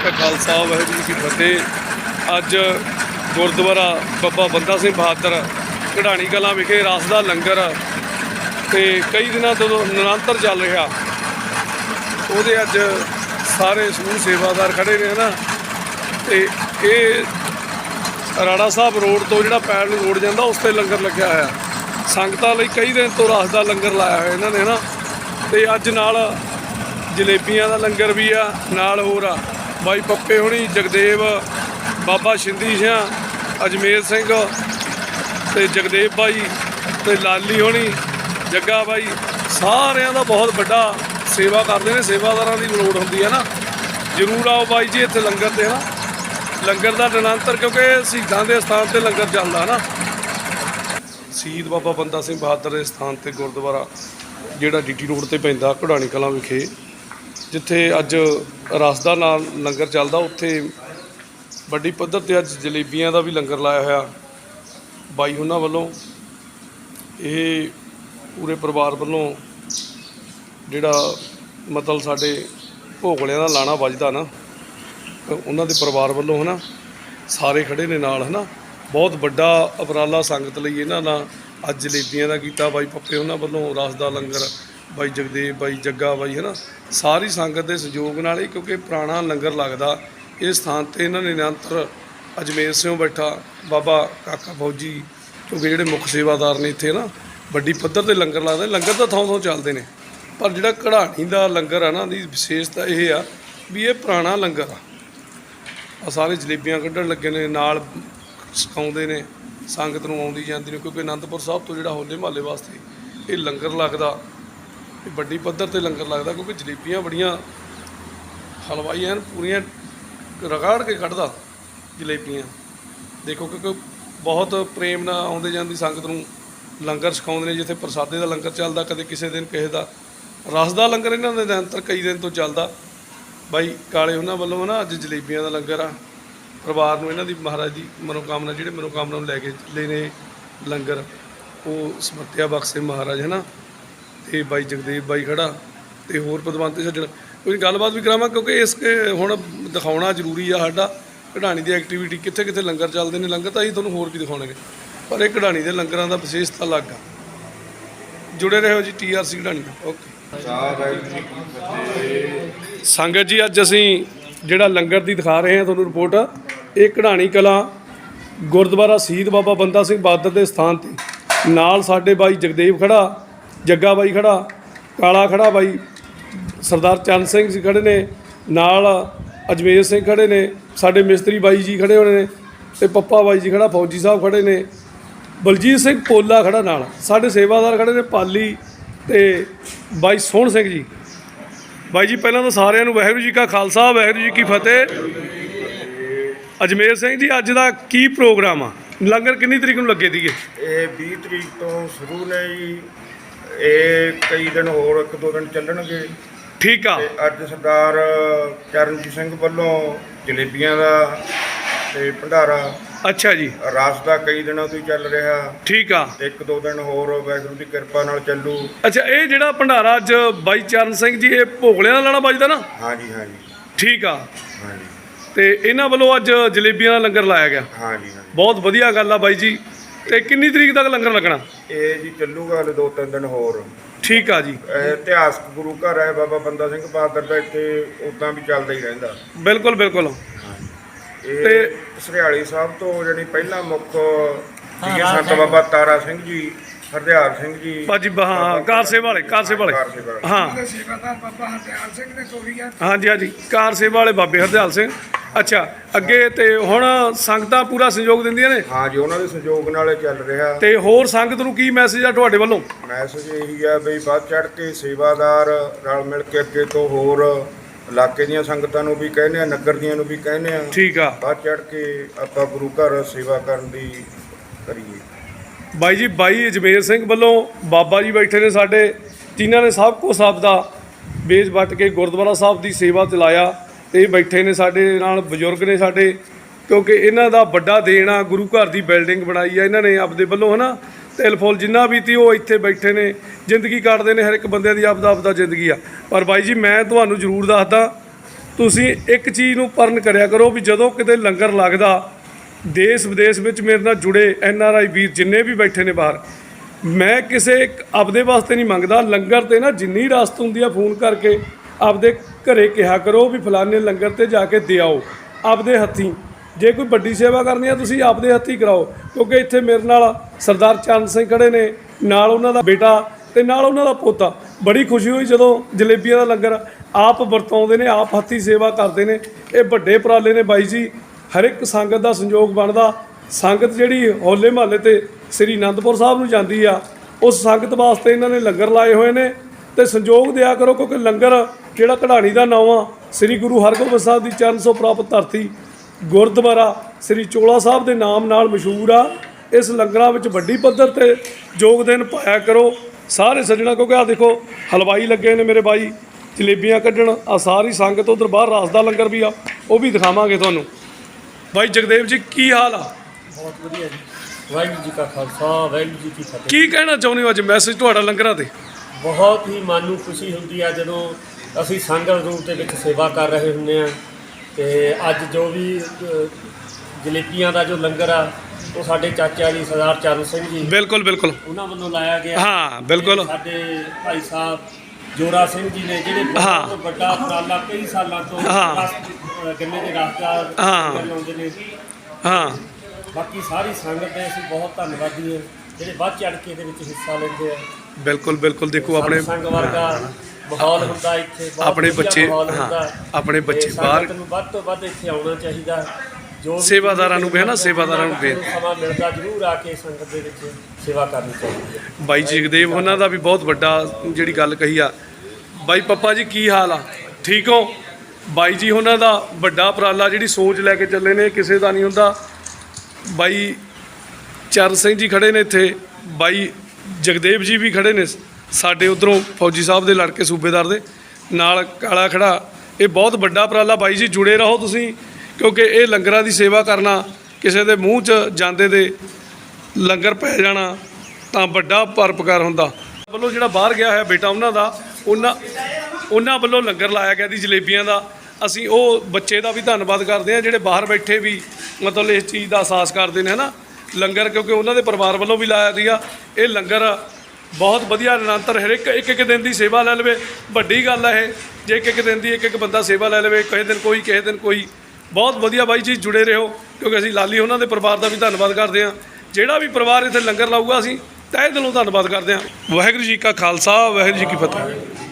ਕਾ ਖਾਲਸਾ, ਵਾਹਿਗੁਰੂ ਜੀ ਕੀ ਫਤਿਹ। ਅੱਜ ਗੁਰਦੁਆਰਾ ਬਾਬਾ ਬੰਦਾ ਸਿੰਘ ਬਹਾਦਰ ਕਢਾਣੀ ਕਲਾਂ ਵਿਖੇ ਰਸ ਦਾ ਲੰਗਰ ਤੇ ਕਈ ਦਿਨਾਂ ਤੋਂ ਨਿਰੰਤਰ ਚੱਲ ਰਿਹਾ। ਉਹਦੇ ਅੱਜ ਸਾਰੇ ਸਮੂਹ ਸੇਵਾਦਾਰ ਖੜੇ ਨੇ ਨਾ ਤੇ ਇਹ ਰਾੜਾ ਸਾਹਿਬ ਰੋਡ ਤੋਂ ਜਿਹੜਾ ਪੈਰ ਨੂੰ ਰੋਡ ਜਾਂਦਾ, ਉਸ ਤੇ ਲੰਗਰ ਲੱਗਿਆ ਹੋਇਆ। ਸੰਗਤਾਂ ਲਈ ਕਈ ਦਿਨ ਤੋਂ ਰਸ ਦਾ ਲੰਗਰ ਲਾਇਆ ਹੋਇਆ ਇਹਨਾਂ ਨੇ ਨਾ ਤੇ ਅੱਜ ਨਾਲ ਜਲੇਬੀਆਂ ਦਾ ਲੰਗਰ ਵੀ ਆ, ਨਾਲ ਹੋਰ ਆ। ਬਾਈ ਪੱਪੇ ਹੋਣੀ, ਜਗਦੇਵ, ਬਾਬਾ ਸ਼ਿੰਦੀ ਸਿੰਘ ਅਜਮੇਰ ਸਿੰਘ ਤੇ ਜਗਦੇਵ ਬਾਈ ਤੇ ਲਾਲੀ ਹੋਣੀ, ਜੱਗਾ ਬਾਈ ਸਾਰਿਆਂ ਦਾ ਬਹੁਤ ਵੱਡਾ ਸੇਵਾ ਕਰਦੇ ਨੇ, ਸੇਵਾਦਾਰਾਂ ਦੀ ਲੋੜ ਹੁੰਦੀ ਹੈ ਨਾ। ਜਰੂਰ ਆਓ ਬਾਈ ਜੀ, ਇੱਥੇ ਲੰਗਰ ਤੇ ਨਾ। ਲੰਗਰ ਦਾ ਨਿਰੰਤਰ, ਕਿਉਂਕਿ ਸ਼ਹੀਦਾਂ ਦੇ ਸਥਾਨ ਤੇ ਲੰਗਰ ਚੱਲਦਾ ਨਾ। ਸ਼ਹੀਦ ਬਾਬਾ ਬੰਦਾ ਸਿੰਘ ਬਹਾਦਰ ਦੇ ਸਥਾਨ ਤੇ ਗੁਰਦੁਆਰਾ, ਜਿਹੜਾ ਡੀਟੀ ਰੋਡ ਤੇ ਪੈਂਦਾ ਕਢਾਣੀ ਕਲਾਂ ਵਿਖੇ। ਜਿੱਥੇ ਅੱਜ ਰਸ ਦਾ ਨਾਲ ਲੰਗਰ ਚੱਲਦਾ, ਉੱਥੇ ਵੱਡੀ ਪੱਧਰ ਤੇ ਅੱਜ ਜਲੇਬੀਆਂ ਦਾ ਵੀ ਲੰਗਰ ਲਾਇਆ ਹੋਇਆ ਬਾਈ ਉਹਨਾਂ ਵੱਲੋਂ। ਇਹ ਪੂਰੇ ਪਰਿਵਾਰ ਵੱਲੋਂ ਜਿਹੜਾ ਮਤਲਬ ਸਾਡੇ ਭੋਗਲਿਆਂ ਦਾ ਲਾਣਾ ਵੱਜਦਾ ਨਾ ਉਹਨਾਂ ਦੇ ਪਰਿਵਾਰ ਵੱਲੋਂ ਹਨਾ, ਸਾਰੇ ਖੜੇ ਨੇ ਨਾਲ ਹਨਾ। ਬਹੁਤ ਵੱਡਾ ਉਪਰਾਲਾ ਸੰਗਤ ਲਈ ਇਹਨਾਂ ਦਾ ਅੱਜ ਜਲੇਬੀਆਂ ਦਾ ਕੀਤਾ ਬਾਈ ਪੱਪੇ ਉਹਨਾਂ ਵੱਲੋਂ ਰਸ ਦਾ ਲੰਗਰ। ਬਾਈ ਜਗਦੇਵ, ਬਾਈ ਜੱਗਾ, ਬਾਈ ਹੈ ਨਾ ਸਾਰੀ ਸੰਗਤ ਦੇ ਸਹਿਯੋਗ ਨਾਲ ਹੀ, ਕਿਉਂਕਿ ਪੁਰਾਣਾ ਲੰਗਰ ਲੱਗਦਾ। ਇਸ ਸਥਾਨ ਤੇ ਇਹਨਾਂ ਨੇ ਨਿਰੰਤਰ ਅਜਮੇਰ ਸਿੰਘ ਬੈਠਾ, ਬਾਬਾ ਕਾਕਾ ਫੌਜੀ ਕਿਉਂਕਿ ਜਿਹੜੇ ਮੁੱਖ ਸੇਵਾਦਾਰ ਨੇ ਇੱਥੇ ਨਾ ਵੱਡੀ ਪੱਧਰ ਤੇ ਲੰਗਰ ਲੱਗਦਾ ਲੰਗਰ ਤਾਂ ਥਾਂ ਥਾਂ ਚੱਲਦੇ ਨੇ। ਪਰ ਜਿਹੜਾ ਕਢਾਣੀ ਦਾ ਲੰਗਰ ਆ ਨਾ, ਦੀ ਵਿਸ਼ੇਸ਼ਤਾ ਇਹ ਆ ਵੀ ਇਹ ਪੁਰਾਣਾ ਲੰਗਰ ਆ। ਆ ਸਾਰੇ ਜਲੇਬੀਆਂ ਕੱਢਣ ਲੱਗੇ ਨੇ, ਨਾਲ ਸਿਖਾਉਂਦੇ ਨੇ, ਸੰਗਤ ਨੂੰ ਆਉਂਦੀ ਜਾਂਦੀ ਨੂੰ, ਕਿਉਂਕਿ ਅਨੰਦਪੁਰ ਸਾਹਿਬ ਤੋਂ ਜਿਹੜਾ ਹੋਲੇ ਮਹੱਲੇ ਵਾਸਤੇ ਇਹ ਲੰਗਰ ਲੱਗਦਾ। ਇਹ ਵੱਡੀ ਪੱਧਰ ਤੇ ਲੰਗਰ ਲੱਗਦਾ ਕਿਉਂਕਿ ਜਲੇਬੀਆਂ ਬੜੀਆਂ ਹਲਵਾਈ ਐਨ ਪੂਰੀਆਂ ਰਗਾੜ ਕੇ ਕੱਢਦਾ ਜਲੇਬੀਆਂ। ਦੇਖੋ ਕਿਉਂਕਿ ਬਹੁਤ ਪ੍ਰੇਮ ਨਾਲ ਆਉਂਦੇ ਜਾਂਦੀ ਸੰਗਤ ਨੂੰ ਲੰਗਰ ਸਿਖਾਉਂਦੇ ਨੇ, ਜਿੱਥੇ ਪ੍ਰਸਾਦੇ ਦਾ ਲੰਗਰ ਚੱਲਦਾ, ਕਦੇ ਕਿਸੇ ਦਿਨ ਕਿਸੇ ਦਾ ਰਸ ਦਾ ਲੰਗਰ ਇਹਨਾਂ ਦੇ ਨਿਰੰਤਰ ਕਈ ਦਿਨ ਤੋਂ ਚੱਲਦਾ। ਬਾਈ ਕਾਲੇ ਉਹਨਾਂ ਵੱਲੋਂ ਨਾ ਅੱਜ ਜਲੇਬੀਆਂ ਦਾ ਲੰਗਰ ਆ। ਪਰਿਵਾਰ ਨੂੰ ਇਹਨਾਂ ਦੀ ਮਹਾਰਾਜ ਦੀ ਮਨੋਕਾਮਨਾ, ਜਿਹੜੇ ਮਨੋਕਾਮਨਾ ਨੂੰ ਲੈ ਕੇ ਚੱਲੇ ਲੰਗਰ, ਉਹ ਸਮੱਤਿਆ ਬਖਸ਼ੇ ਮਹਾਰਾਜ, ਹੈ ਨਾ? ਤੇ ਬਾਈ ਜਗਦੇਵ, ਬਾਈ ਖੜਾ ਤੇ ਹੋਰ ਪਦਵੰਤ ਸੱਜਣ ਕੋਈ ਗੱਲਬਾਤ ਵੀ ਕਰਾਵਾਂ? ਕਿਉਂਕਿ ਇਸ ਕੇ ਹੁਣ ਦਿਖਾਉਣਾ ਜ਼ਰੂਰੀ ਆ ਸਾਡਾ। ਕਢਾਣੀ ਦੀ ਐਕਟੀਵਿਟੀ ਕਿੱਥੇ ਕਿੱਥੇ ਲੰਗਰ ਚੱਲਦੇ ਨੇ, ਲੰਗਰ ਤਾਂ ਅਸੀਂ ਤੁਹਾਨੂੰ ਹੋਰ ਵੀ ਦਿਖਾਉਣਗੇ। ਪਰ ਇਹ ਕਢਾਣੀ ਦੇ ਲੰਗਰਾਂ ਦਾ ਵਿਸ਼ੇਸ਼ਤਾ ਅਲੱਗ ਆ। ਜੁੜੇ ਰਹੋ ਜੀ ਟੀਆਰਸੀ ਕਢਾਣੀ ਓਕੇ। ਸੰਗਤ ਜੀ, ਅੱਜ ਅਸੀਂ ਜਿਹੜਾ ਲੰਗਰ ਦੀ ਦਿਖਾ ਰਹੇ ਹਾਂ ਤੁਹਾਨੂੰ ਰਿਪੋਰਟ, ਇਹ ਕਢਾਣੀ ਕਲਾ ਗੁਰਦੁਆਰਾ ਸ਼ਹੀਦ ਬਾਬਾ ਬੰਦਾ ਸਿੰਘ ਬਹਾਦਰ ਦੇ ਸਥਾਨ ਤੇ। ਨਾਲ ਸਾਡੇ ਬਾਈ ਜਗਦੇਵ ਖੜਾ ਜੱਗਾ ਬਾਈ ਖੜਾ, ਕਾਲਾ ਖੜਾ ਬਾਈ, ਸਰਦਾਰ ਚੰਦ ਸਿੰਘ ਜੀ ਖੜੇ ਨੇ, ਨਾਲ ਅਜਮੇਰ ਸਿੰਘ ਖੜੇ ਨੇ, ਸਾਡੇ ਮਿਸਤਰੀ ਬਾਈ ਜੀ ਖੜੇ ਹੋਣੇ ਨੇ ਤੇ ਪੱਪਾ ਬਾਈ ਜੀ ਖੜਾ, ਫੌਜੀ ਸਾਹਿਬ ਖੜੇ ਨੇ, ਬਲਜੀਤ ਸਿੰਘ ਪੋਲਾ ਖੜਾ ਨਾਲ, ਸਾਡੇ ਸੇਵਾਦਾਰ ਖੜੇ ਨੇ ਪਾਲੀ ਤੇ ਬਾਈ ਸੋਹਣ ਸਿੰਘ ਜੀ। ਬਾਈ ਜੀ, ਪਹਿਲਾਂ ਤਾਂ ਸਾਰਿਆਂ ਨੂੰ ਵਾਹਿਗੁਰੂ ਜੀ ਕਾ ਖਾਲਸਾ, ਵਾਹਿਗੁਰੂ ਜੀ ਕੀ ਫਤਿਹ। ਅਜਮੇਰ ਸਿੰਘ ਜੀ, ਅੱਜ ਦਾ ਕੀ ਪ੍ਰੋਗਰਾਮ ਆ? ਲੰਗਰ ਕਿੰਨੀ ਤਰੀਕ ਨੂੰ ਲੱਗੇ ਦੀਏ? ਇਹ 20 ਤਰੀਕ ਤੋਂ ਸ਼ੁਰੂ ਨੇ ਜੀ। ਇਹ ਕਈ ਦਿਨ ਹੋਰ ਇੱਕ ਦੋ ਦਿਨ ਚੱਲਣਗੇ। ਠੀਕ ਆ। ਤੇ ਅੱਜ ਸਰਦਾਰ ਚਰਨਜੀਤ ਸਿੰਘ ਵੱਲੋਂ ਜਲੇਬੀਆਂ ਦਾ ਤੇ ਭੰਡਾਰਾ। ਅੱਛਾ ਜੀ। ਰਸ ਦਾ ਕਈ ਦਿਨਾਂ ਤੋਂ ਹੀ ਚੱਲ ਰਿਹਾ। ਠੀਕ ਆ। ਤੇ ਇੱਕ ਦੋ ਦਿਨ ਹੋਰ ਵਾਹਿਗੁਰੂ ਦੀ ਕਿਰਪਾ ਨਾਲ ਚੱਲੂ। ਅੱਛਾ ਇਹ ਜਿਹੜਾ ਭੰਡਾਰਾ ਅੱਜ ਬਾਈ ਚਰਨ ਸਿੰਘ ਜੀ ਇਹ ਭੋਗਲਿਆਂ ਦਾ ਲਾਣਾ ਵੱਜਦਾ ਨਾ? ਹਾਂਜੀ ਹਾਂਜੀ। ਠੀਕ ਆ। ਹਾਂਜੀ। ਤੇ ਇਹਨਾਂ ਵੱਲੋਂ ਅੱਜ ਜਲੇਬੀਆਂ ਦਾ ਲੰਗਰ ਲਾਇਆ ਗਿਆ। ਹਾਂਜੀ ਹਾਂਜੀ। ਬਹੁਤ ਵਧੀਆ ਗੱਲ ਆ ਬਾਈ ਜੀ। ਤੇ ਕਿੰਨੀ ਤਰੀਕ ਤੱਕ ਲੰਗਰ ਲੱਗਣਾ? ਇਹ ਜੀ ਚੱਲੂਗਾ ਹਲੇ ਦੋ ਤਿੰਨ ਦਿਨ ਹੋਰ। ਠੀਕ ਆ ਜੀ। ਇਹ ਇਤਿਹਾਸਕ ਗੁਰੂ ਘਰ ਹੈ ਬਾਬਾ ਬੰਦਾ ਸਿੰਘ ਬਹਾਦਰ ਦਾ ਇੱਥੇ ਉਦਾਂ ਵੀ ਚੱਲਦਾ ਹੀ ਰਹਿੰਦਾ। ਬਿਲਕੁਲ ਬਿਲਕੁਲ। ਇਹ ਤੇ- ਸਰਿਆਲੀ ਸਾਹਿਬ ਤੋਂ ਜਿਹੜੀ ਪਹਿਲਾ ਮੁੱਖ ਸੀਗੇ ਸੰਤ ਬਾਬਾ ਤਾਰਾ ਸਿੰਘ ਜੀ ਹਰਦਿਆਲ ਸਿੰਘ ਜੀ। ਬਾਜੀ ਹਾਂ ਕਾਰਸੇ ਵਾਲੇ ਕਾਰਸੇ ਵਾਲੇ। ਹਾਂ। ਸੇਵਾਦਾਰ ਬਾਬਾ ਹਰਦਿਆਲ ਸਿੰਘ ਨੇ ਤੋਰੀਆ ਹਾਂਜੀ ਹਾਂਜੀ। ਕਾਰ ਸੇਵਾ ਵਾਲੇ ਬਾਬੇ ਹਰਦਿਆਲ ਸਿੰਘ। ਅੱਛਾ ਅੱਗੇ ਤੇ ਹੁਣ ਸੰਗਤਾਂ ਪੂਰਾ ਸਹਿਯੋਗ ਦਿੰਦੀਆਂ ਨੇ? ਹਾਂ ਜੀ ਉਹਨਾਂ ਦੇ ਸਹਿਯੋਗ ਨਾਲ ਇਹ ਚੱਲ ਰਿਹਾ। ਤੇ ਹੋਰ ਸੰਗਤ ਨੂੰ ਕੀ ਮੈਸੇਜ ਆ ਤੁਹਾਡੇ ਵੱਲੋਂ? ਮੈਸੇਜ ਇਹੀ ਆ ਬਈ ਵੱਧ ਚੜ ਕੇ ਸੇਵਾਦਾਰ ਰਲ ਮਿਲ ਕੇ ਅੱਗੇ ਤੋਂ ਹੋਰ ਇਲਾਕੇ ਦੀਆਂ ਸੰਗਤਾਂ ਨੂੰ ਵੀ ਕਹਿੰਦੇ ਆ ਨਗਰ ਦੀਆਂ ਨੂੰ ਵੀ ਕਹਿੰਦੇ ਆ। ਠੀਕ ਆ। ਵੱਧ ਚੜ ਕੇ ਆਪਾਂ ਗੁਰੂ ਘਰ ਸੇਵਾ ਕਰਨ ਦੀ ਕਰੀਏ। ਬਾਈ ਜੀ, ਬਾਈ ਅਜਮੇਰ ਸਿੰਘ ਵੱਲੋਂ ਬਾਬਾ ਜੀ ਬੈਠੇ ਨੇ ਸਾਡੇ, ਜਿਨ੍ਹਾਂ ਨੇ ਸਭ ਕੁਝ ਸਭ ਦਾ ਵੇਚ ਵੱਟ ਕੇ ਗੁਰਦੁਆਰਾ ਸਾਹਿਬ ਦੀ ਸੇਵਾ ਚਲਾਇਆ, ਇਹ ਬੈਠੇ ਨੇ ਸਾਡੇ ਨਾਲ, ਬਜ਼ੁਰਗ ਨੇ ਸਾਡੇ, ਕਿਉਂਕਿ ਇਹਨਾਂ ਦਾ ਵੱਡਾ ਦੇਣ ਆ, ਗੁਰੂ ਘਰ ਦੀ ਬਿਲਡਿੰਗ ਬਣਾਈ ਆ, ਇਹਨਾਂ ਨੇ ਆਪਦੇ ਵੱਲੋਂ, ਹਨਾ? ਤਿਲ ਫੁੱਲ ਜਿੰਨਾ ਵੀ ਤੀ, ਉਹ ਇੱਥੇ ਬੈਠੇ ਨੇ, ਜ਼ਿੰਦਗੀ ਕੱਟਦੇ ਨੇ, ਹਰ ਇੱਕ ਬੰਦੇ ਦੀ ਆਪਦਾ ਆਪਦਾ ਜ਼ਿੰਦਗੀ ਆ। ਪਰ ਬਾਈ ਜੀ, ਮੈਂ ਤੁਹਾਨੂੰ ਜ਼ਰੂਰ ਦੱਸਦਾ, ਤੁਸੀਂ ਇੱਕ ਚੀਜ਼ ਨੂੰ ਪਰਨ ਕਰਿਆ ਕਰੋ, ਵੀ ਜਦੋਂ ਕਿਤੇ ਲੰਗਰ ਲੱਗਦਾ ਦੇਸ਼ ਵਿਦੇਸ਼ ਵਿੱਚ ਮੇਰੇ ਨਾਲ ਜੁੜੇ ਐਨ ਆਰ ਆਈ ਵੀਰ ਜਿੰਨੇ ਵੀ ਬੈਠੇ ਨੇ ਬਾਹਰ, ਮੈਂ ਕਿਸੇ ਆਪਦੇ ਵਾਸਤੇ ਨਹੀਂ ਮੰਗਦਾ, ਲੰਗਰ ਤੇ ਨਾ ਜਿੰਨੀ ਰਸਤ ਹੁੰਦੀ ਆ ਫੋਨ ਕਰਕੇ ਆਪਦੇ ਘਰੇ ਕਿਹਾ ਕਰੋ ਵੀ ਫਲਾਣੇ ਲੰਗਰ ਤੇ ਜਾ ਕੇ ਦੇ ਆਓ ਆਪਦੇ ਹੱਥੀਂ। ਜੇ ਕੋਈ ਵੱਡੀ ਸੇਵਾ ਕਰਨੀ ਆ ਤੁਸੀਂ ਆਪਦੇ ਹੱਥੀਂ ਕਰਾਓ, ਕਿਉਂਕਿ ਇੱਥੇ ਮੇਰੇ ਨਾਲ ਸਰਦਾਰ ਚੰਦ ਸਿੰਘ ਖੜੇ ਨੇ, ਨਾਲ ਉਹਨਾਂ ਦਾ ਬੇਟਾ ਤੇ ਨਾਲ ਉਹਨਾਂ ਦਾ ਪੋਤਾ। ਬੜੀ ਖੁਸ਼ੀ ਹੋਈ ਜਦੋਂ ਜਲੇਬੀਆਂ ਦਾ ਲੰਗਰ ਆਪ ਵਰਤਾਉਂਦੇ ਨੇ, ਆਪ ਹੱਥੀਂ ਸੇਵਾ ਕਰਦੇ ਨੇ। ਇਹ ਵੱਡੇ ਪਰਾਲੇ ਨੇ ਬਾਈ ਜੀ। ਹਰ ਇੱਕ ਸੰਗਤ ਦਾ ਸੰਯੋਗ ਬਣਦਾ। ਸੰਗਤ ਜਿਹੜੀ ਹੋਲੇ ਮਹੱਲੇ ਤੇ ਸ੍ਰੀ ਅਨੰਦਪੁਰ ਸਾਹਿਬ ਨੂੰ ਜਾਂਦੀ ਆ, ਉਸ ਸੰਗਤ ਵਾਸਤੇ ਇਹਨਾਂ ਨੇ ਲੰਗਰ ਲਾਏ ਹੋਏ ਨੇ ਤੇ ਸੰਯੋਗ ਦਿਆ ਕਰੋ ਕਿਉਂਕਿ ਲੰਗਰ ਜਿਹੜਾ ਕਢਾਣੀ ਦਾ ਨਾਮ ਆ, ਸ੍ਰੀ ਗੁਰੂ ਹਰਗੋਬਿੰਦ ਸਾਹਿਬ ਦੀ ਚਰਨ ਸੋ ਪ੍ਰਾਪਤ ਧਰਤੀ ਗੁਰਦੁਆਰਾ ਸ੍ਰੀ ਚੋਲਾ ਸਾਹਿਬ ਦੇ ਨਾਮ ਨਾਲ ਮਸ਼ਹੂਰ ਆ। ਇਸ ਲੰਗਰਾਂ ਵਿੱਚ ਵੱਡੀ ਪੱਧਰ ਤੇ ਯੋਗਦਾਨ ਪਾਇਆ ਕਰੋ। ਸਾਰੇ ਸੱਜਣਾ ਕਿਉਂਕਿ ਆ ਦੇਖੋ, ਹਲਵਾਈ ਲੱਗੇ ਨੇ ਮੇਰੇ ਬਾਈ, ਜਲੇਬੀਆਂ ਕੱਢਣ ਆ ਸਾਰੀ ਸੰਗਤ ਉਧਰ ਬਾਹਰ ਰਸ ਦਾ ਲੰਗਰ ਵੀ ਆ, ਉਹ ਵੀ ਦਿਖਾਵਾਂਗੇ ਤੁਹਾਨੂੰ। ਬਾਈ ਜਗਦੇਵ ਜੀ ਕੀ ਹਾਲ ਆ? ਬਹੁਤ ਵਧੀਆ ਜੀ। ਵਾਹਿਗੁਰੂ ਜੀ ਕਾ ਖਾਲਸਾ ਵਾਹਿਗੁਰੂ ਜੀ ਕੀ ਫਤਿਹ। ਕੀ ਕਹਿਣਾ ਚਾਹੁੰਦੇ ਹੋ ਅੱਜ ਮੈਸੇਜ ਤੁਹਾਡਾ ਲੰਗਰਾਂ ਤੇ? ਬਹੁਤ ਹੀ ਮਨ ਨੂੰ ਖੁਸ਼ੀ ਹੁੰਦੀ ਆ ਜਦੋਂ ਅਸੀਂ ਸੰਗਤ ਰੂਪ ਦੇ ਵਿੱਚ ਸੇਵਾ ਕਰ ਰਹੇ ਹੁੰਦੇ ਆ। ਤੇ ਅੱਜ ਜੋ ਵੀ ਜਲੇਬੀਆਂ ਦਾ ਜੋ ਲੰਗਰ ਆ ਉਹ ਸਾਡੇ ਚਾਚਾ ਜੀ ਸਰਦਾਰ ਚਰਨ ਸਿੰਘ ਜੀ ਬਿਲਕੁਲ ਬਿਲਕੁਲ। ਉਹਨਾਂ ਵੱਲੋਂ ਲਾਇਆ ਗਿਆ। ਹਾਂ ਬਿਲਕੁਲ। ਸਾਡੇ ਭਾਈ ਸਾਹਿਬ ਜੋਰਾ ਸਿੰਘ ਜੀ ਨੇ ਜਿਹੜੇ ਹਾਂ। ਬਹੁਤ ਵੱਡਾ ਉਪਰਾਲਾ ਕਈ ਸਾਲਾਂ ਤੋਂ ਹਾਂ। ਰਸ- ਗੰਨੇ ਦੇ ਰਸਤਾ ਹਾਂ। ਲਾਉਂਦੇ ਨੇ ਹਾਂ ਬਾਕੀ ਸਾਰੀ ਸੰਗਤ ਦੇ ਅਸੀਂ ਬਹੁਤ ਧੰਨਵਾਦੀ ਹਾਂ ਜਿਹੜੇ ਵੱਧ ਚੜ ਕੇ ਇਹਦੇ ਵਿੱਚ ਹਿੱਸਾ ਲੈਂਦੇ ਆ ਬਿਲਕੁਲ ਬਿਲਕੁਲ ਦੇਖੋ ਆਪਣੇ ਸੰਗ ਵਰਗਾ ਮਾਹੌਲ ਹੁੰਦਾ ਇੱਥੇ ਬਹੁਤ ਆਪਣੇ ਵਧੀਆ ਬੱਚੇ, ਮਾਹੌਲ ਹਾਂ, ਹੁੰਦਾ। ਆਪਣੇ ਤੇ ਬੱਚੇ ਸੰਗਤ ਬਾਹਰ- ਨੂੰ ਵੱਧ ਤੋਂ ਵੱਧ ਇੱਥੇ ਆਉਣਾ ਚਾਹੀਦਾ ਜੋ ਵੀ ਸੇਵਾਦਾਰਾਂ ਨੂੰ ਕਿਹਾ ਨਾ, ਸੇਵਾਦਾਰਾਂ ਨੂੰ ਕੁ ਸਮਾਂ ਮਿਲਦਾ ਜ਼ਰੂਰ ਆ ਕੇ ਸੰਗਤ ਦੇ ਵਿੱਚ ਸੇਵਾ ਕਰਨੀ ਚਾਹੀਦੀ ਹੈ। ਬਾਈ ਜਗਦੇਵ ਉਹਨਾਂ ਦਾ ਵੀ ਬਹੁਤ ਵੱਡਾ ਜਿਹੜੀ ਗੱਲ ਕਹੀ ਆ। ਬਾਈ ਪੱਪਾ ਜੀ ਕੀ ਹਾਲ ਆ? ਠੀਕ ਹੋ? ਬਾਈ ਜੀ ਉਹਨਾਂ ਦਾ ਵੱਡਾ ਉਪਰਾਲਾ ਜਿਹੜੀ ਸੋਚ ਲੈ ਕੇ ਚੱਲੇ ਨੇ ਕਿਸੇ ਦਾ ਨਹੀਂ ਹੁੰਦਾ। ਬਾਈ ਚਰਨ ਸਿੰਘ ਜੀ ਖੜੇ ਨੇ ਇੱਥੇ। ਬਾਈ ਜਗਦੇਵ ਜੀ ਵੀ ਖੜੇ ਨੇ ਸਾਡੇ ਉਧਰੋਂ ਫੌਜੀ ਸਾਹਿਬ ਦੇ ਲੜਕੇ ਸੂਬੇਦਾਰ ਦੇ। ਨਾਲ ਕਾਲਾ ਖੜਾ। ਇਹ ਬਹੁਤ ਵੱਡਾ ਉਪਰਾਲਾ ਬਾਈ ਜੀ ਜੁੜੇ ਰਹੋ ਤੁਸੀਂ। ਕਿਉਂਕਿ ਇਹ ਲੰਗਰਾਂ ਦੀ ਸੇਵਾ ਕਰਨਾ, ਕਿਸੇ ਦੇ ਮੂੰਹ 'ਚ ਜਾਂਦੇ ਦੇ ਲੰਗਰ ਪੈ ਜਾਣਾ, ਤਾਂ ਵੱਡਾ ਪਰਪਕਾਰ ਹੁੰਦਾ। ਵੱਲੋਂ ਜਿਹੜਾ ਬਾਹਰ ਗਿਆ ਹੋਇਆ ਬੇਟਾ ਉਹਨਾਂ ਦਾ, ਉਹਨਾਂ ਉਹਨਾਂ ਵੱਲੋਂ ਲੰਗਰ ਲਾਇਆ ਗਿਆ ਦੀ ਜਲੇਬੀਆਂ ਦਾ। ਅਸੀਂ ਉਹ ਬੱਚੇ ਦਾ ਵੀ ਧੰਨਵਾਦ ਕਰਦੇ ਹਾਂ, ਜਿਹੜੇ ਬਾਹਰ ਬੈਠੇ ਵੀ ਮਤਲਬ ਇਸ ਚੀਜ਼ ਦਾ ਅਹਿਸਾਸ ਕਰਦੇ ਨੇ, ਹਨਾ? ਲੰਗਰ ਕਿਉਂਕਿ ਉਹਨਾਂ ਦੇ ਪਰਿਵਾਰ ਵੱਲੋਂ ਵੀ ਲਾਇਆ ਸੀਗਾ ਇਹ ਲੰਗਰ ਬਹੁਤ ਵਧੀਆ ਨਿਰੰਤਰ ਹਰ ਇੱਕ ਇੱਕ ਇੱਕ ਦਿਨ ਦੀ ਸੇਵਾ ਲੈ ਲਵੇ। ਵੱਡੀ ਗੱਲ ਹੈ ਇਹ, ਜੇ ਇੱਕ ਇੱਕ ਦਿਨ ਦੀ ਇੱਕ ਇੱਕ ਬੰਦਾ ਸੇਵਾ ਲੈ ਲਵੇ, ਕਿਸੇ ਦਿਨ ਕੋਈ, ਕਿਸੇ ਦਿਨ ਕੋਈ ਬਹੁਤ ਵਧੀਆ ਬਾਈ ਜੀ, ਜੁੜੇ ਰਹੋ, ਕਿਉਂਕਿ ਅਸੀਂ ਲਾਲੀ ਉਹਨਾਂ ਦੇ ਪਰਿਵਾਰ ਦਾ ਵੀ ਧੰਨਵਾਦ ਕਰਦੇ ਹਾਂ। ਜਿਹੜਾ ਵੀ ਪਰਿਵਾਰ ਇੱਥੇ ਲੰਗਰ ਲਾਊਗਾ ਅਸੀਂ ਤਹਿ ਦਿਲੋਂ ਧੰਨਵਾਦ ਕਰਦੇ ਹਾਂ। ਵਾਹਿਗੁਰੂ ਜੀ ਕਾ ਖਾਲਸਾ, ਵਾਹਿਗੁਰੂ ਜੀ ਕੀ ਫਤਿਹ।